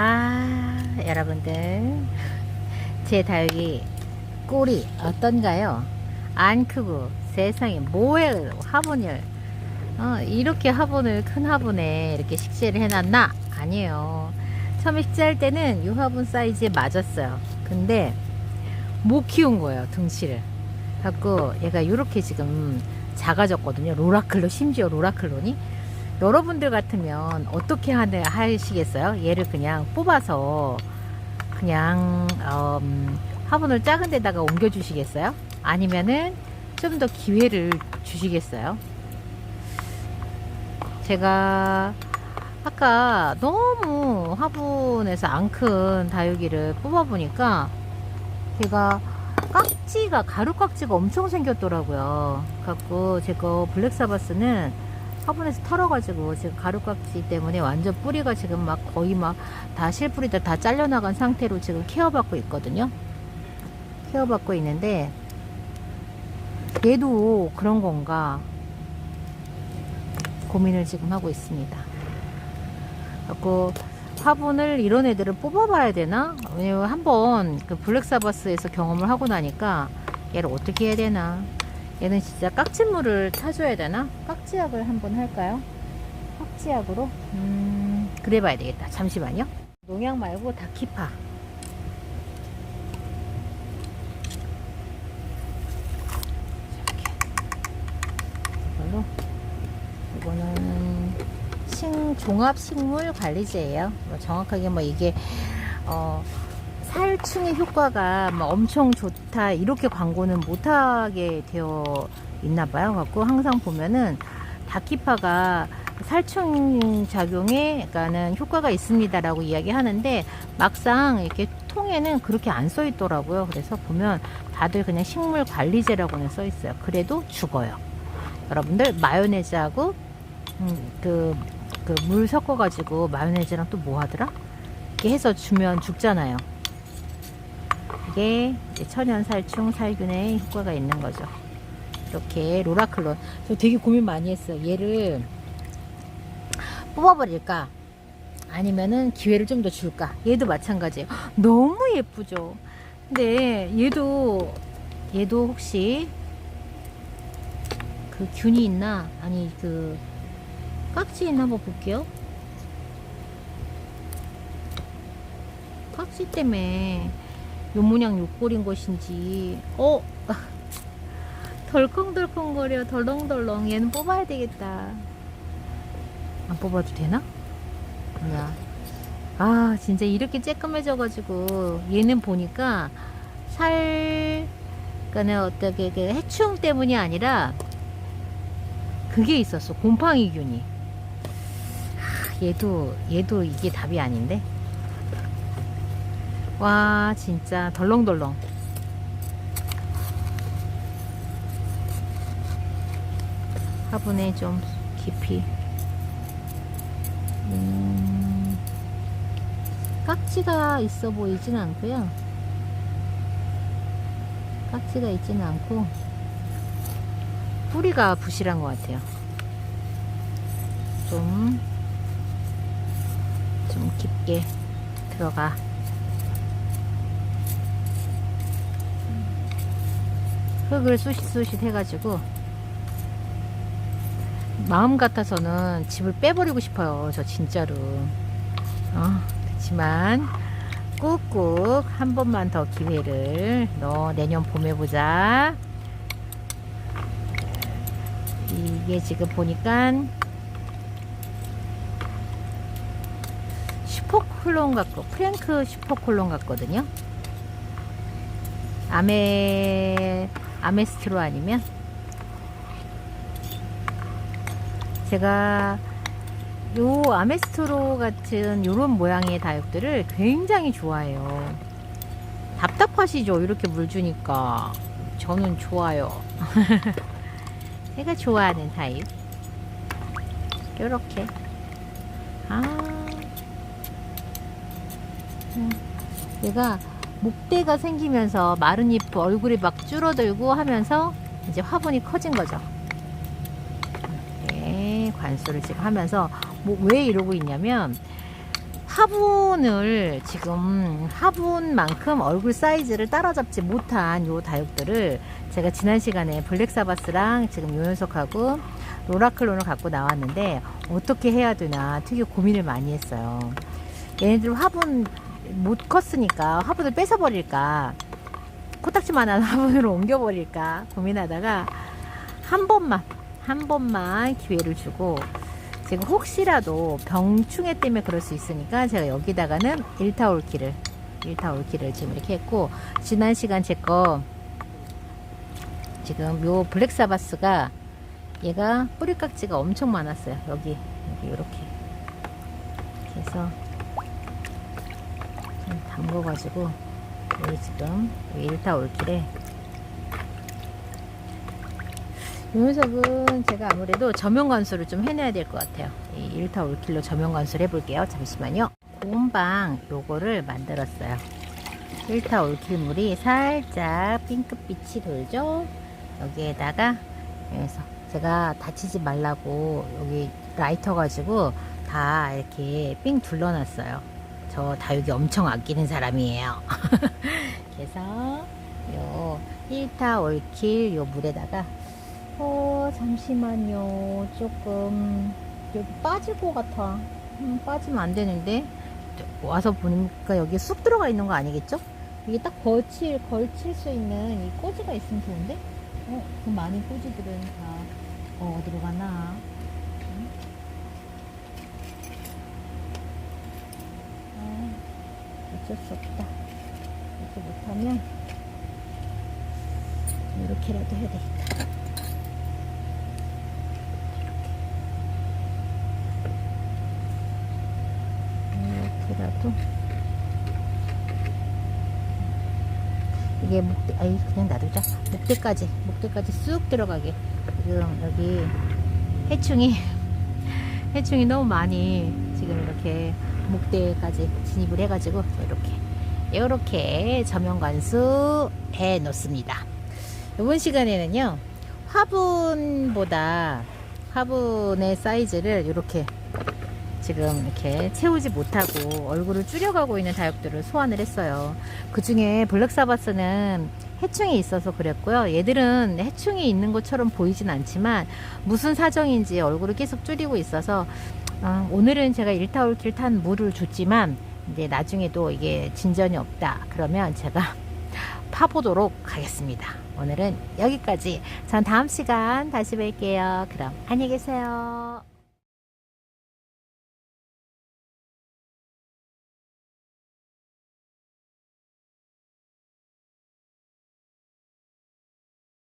아, 여러분들. 제 다육이 꼴이 어떤가요? 안 크고 세상에 뭐해 화분을 어, 이렇게 화분을 큰 화분에 이렇게 식재를 해놨나? 아니에요. 처음에 식재할 때는 이 화분 사이즈에 맞았어요. 근데 못 키운 거예요, 등치를. 갖고 얘가 이렇게 지금 작아졌거든요. 로라클로 심지어 로라클로니 여러분들 같으면 어떻게 하는 하시겠어요? 얘를 그냥 뽑아서 그냥 음, 화분을 작은 데다가 옮겨 주시겠어요? 아니면은 좀 더 기회를 주시겠어요? 제가 아까 너무 화분에서 안 큰 다육이를 뽑아 보니까 걔가 깍지가 가루 깍지가 엄청 생겼더라고요. 갖고 제거 블랙사바스는 화분에서 털어가지고 지금 가루 깍지 때문에 완전 뿌리가 지금 막 거의 막 다 실뿌리들 다 잘려나간 상태로 지금 케어받고 있거든요. 케어받고 있는데 얘도 그런 건가 고민을 지금 하고 있습니다. 갖고 화분을 이런 애들을 뽑아봐야 되나? 왜냐면 한번 그 블랙사바스에서 경험을 하고 나니까 얘를 어떻게 해야 되나? 얘는 진짜 깍지물을 타줘야 되나? 깍지약을 한번 할까요? 깍지약으로? 음, 그래 봐야 되겠다. 잠시만요. 농약 말고 다키파. 이거는 식, 종합식물 관리제예요. 뭐 정확하게 뭐 이게 어, 살충의 효과가 뭐 엄청 좋다 이렇게 광고는 못하게 되어 있나 봐요. 갖고 항상 보면은 다키파가 살충 작용에 약간은 효과가 있습니다라고 이야기하는데 막상 이렇게 통에는 그렇게 안 써 있더라고요. 그래서 보면 다들 그냥 식물 관리제라고는 써 있어요. 그래도 죽어요. 여러분들 마요네즈하고 음, 그, 그물 섞어가지고 마요네즈랑 또 뭐 하더라? 이렇게 해서 주면 죽잖아요. 이게 천연 살충 살균에 효과가 있는 거죠. 이렇게 로라클론. 저 되게 고민 많이 했어요. 얘를 뽑아버릴까? 아니면은 기회를 좀 더 줄까? 얘도 마찬가지예요. 너무 예쁘죠? 근데 얘도, 얘도 혹시 그 균이 있나? 아니, 그, 깍지 있나 한번 볼게요. 깍지 때문에 요 모양 요꼴인 것인지, 어? 덜컹덜컹거려, 덜렁덜렁. 얘는 뽑아야 되겠다. 안 뽑아도 되나? 뭐야. 아, 진짜 이렇게 쬐끔해져 가지고, 얘는 보니까 살, 그니까 어떻게, 그 해충 때문이 아니라, 그게 있었어. 곰팡이균이. 하, 얘도, 얘도 이게 답이 아닌데? 와, 진짜 덜렁덜렁. 화분에 좀 깊이. 음, 깍지가 있어 보이진 않고요. 깍지가 있지는 않고, 뿌리가 부실한 것 같아요. 좀, 좀 깊게 들어가. 흙을 쑤싯쑤싯 해가지고, 마음 같아서는 집을 빼버리고 싶어요. 저 진짜로. 어, 그렇지만, 꾹꾹 한 번만 더 기회를 너 내년 봄에 보자. 이게 지금 보니까 슈퍼콜론 같고 프랭크 슈퍼콜론 같거든요. 아메 아메스트로 아니면 제가 요 아메스트로 같은 요런 모양의 다육들을 굉장히 좋아해요. 답답하시죠? 이렇게 물 주니까 저는 좋아요. 제가 좋아하는 타입. 요렇게. 아. 음. 얘가 목대가 생기면서 마른 잎 얼굴이 막 줄어들고 하면서 이제 화분이 커진 거죠. 이렇게 관수를 지금 하면서 뭐 왜 이러고 있냐면 화분을 지금 화분만큼 얼굴 사이즈를 따라잡지 못한 요 다육들을 제가 지난 시간에 블랙사바스랑 지금 요 녀석하고 로라클론을 갖고 나왔는데 어떻게 해야 되나 되게 고민을 많이 했어요. 얘네들 화분 못 컸으니까 화분을 뺏어버릴까? 코딱지만한 화분으로 옮겨버릴까? 고민하다가 한 번만 한 번만 기회를 주고 지금 혹시라도 병충해 때문에 그럴 수 있으니까 제가 여기다가는 일타올키를 일타올키를 지금 이렇게 했고 지난 시간 제 거 지금 요 블랙사바스가 얘가 뿌리깍지가 엄청 많았어요. 여기 여기 이렇게. 좀 담궈가지고 여기 지금 여기 일타올킬에 이 녀석은 제가 아무래도 저면 관수를 좀 해내야 될 것 같아요. 이 일타 올킬로 저면 관수를 해볼게요. 잠시만요. 고온방 요거를 만들었어요. 일타 올킬 물이 살짝 핑크빛이 돌죠. 여기에다가 그래서 제가 다치지 말라고 여기 라이터 가지고 다 이렇게 삥 둘러놨어요. 저 다육이 엄청 아끼는 사람이에요. 그래서 요 1타 올킬 요 물에다가 어 잠시만요. 조금 여기 빠질 것 같아. 음, 빠지면 안 되는데. 와서 보니까 여기 쑥 들어가 있는 거 아니겠죠? 이게 딱 걸칠 걸칠 수 있는 이 꼬지가 있으면 좋은데? 어, 그 많은 꼬지들은 다 어, 어디로 가나 음? 아, 어쩔 수 없다. 이렇게 못하면 이렇게라도 해야 되겠다. 이렇게라도. 이게 목대 아이 그냥 놔두자. 목대까지 목대까지 쑥 들어가게. 지금 여기 해충이 해충이 너무 많이 지금 이렇게 목대까지 진입을 해가지고 이렇게 이렇게 저면 관수 해 놓습니다 이번 시간에는요 화분보다 화분의 사이즈를 이렇게 지금 이렇게 채우지 못하고 얼굴을 줄여가고 있는 다육들을 소환을 했어요. 그 중에 블랙사바스는 해충이 있어서 그랬고요. 얘들은 해충이 있는 것처럼 보이진 않지만 무슨 사정인지 얼굴을 계속 줄이고 있어서 어, 오늘은 제가 일타올킬 탄 물을 줬지만 이제 나중에도 이게 진전이 없다. 그러면 제가 파보도록 하겠습니다. 오늘은 여기까지. 전 다음 시간 다시 뵐게요. 그럼 안녕히 계세요.